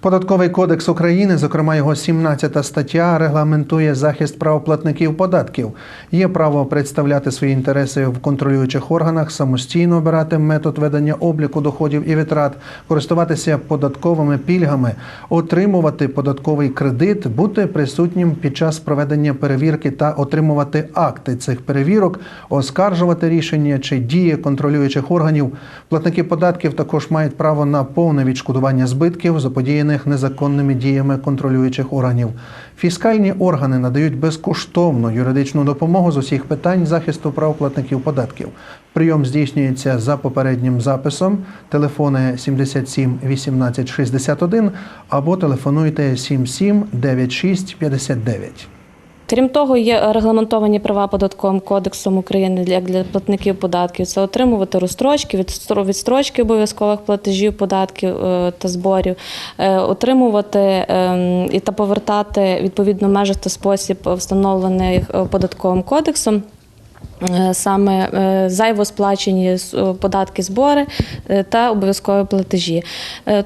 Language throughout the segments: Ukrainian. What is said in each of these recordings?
Податковий кодекс України, зокрема його 17 стаття, регламентує захист прав платників податків. Є право представляти свої інтереси в контролюючих органах, самостійно обирати метод ведення обліку доходів і витрат, користуватися податковими пільгами, отримувати податковий кредит, бути присутнім під час проведення перевірки та отримувати акти цих перевірок, оскаржувати рішення чи дії контролюючих органів. Платники податків також мають право на повне відшкодування збитків, заподіяних незаконними діями контролюючих органів. Фіскальні органи надають безкоштовну юридичну допомогу з усіх питань захисту прав платників податків. Прийом здійснюється за попереднім записом. Телефони 77 18 61 або телефонуйте 77 96 59. Крім того, є регламентовані права податковим кодексом України як для платників податків. Це отримувати розстрочки, відстро- відстрочки обов'язкових платежів податків е, та зборів, е, отримувати ем, і та повертати відповідно межах та спосіб, встановлений е, податковим кодексом. Е, Саме е, зайво сплачені е, податки, збори та обов'язкові платежі.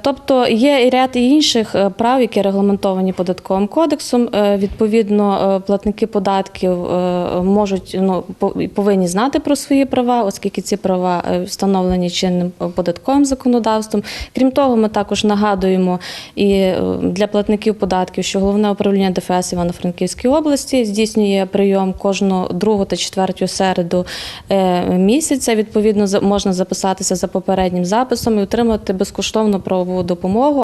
Тобто є і ряд інших прав, які регламентовані податковим кодексом. Відповідно, платники податків можуть ну, повинні знати про свої права, оскільки ці права встановлені чинним податковим законодавством. Крім того, ми також нагадуємо і для платників податків, що головне управління ДФС Івано-Франківській області здійснює прийом кожну другу та четверту середу е, місяця. Відповідно, можна записатися за попереднім записом і отримати безкоштовну правову допомогу.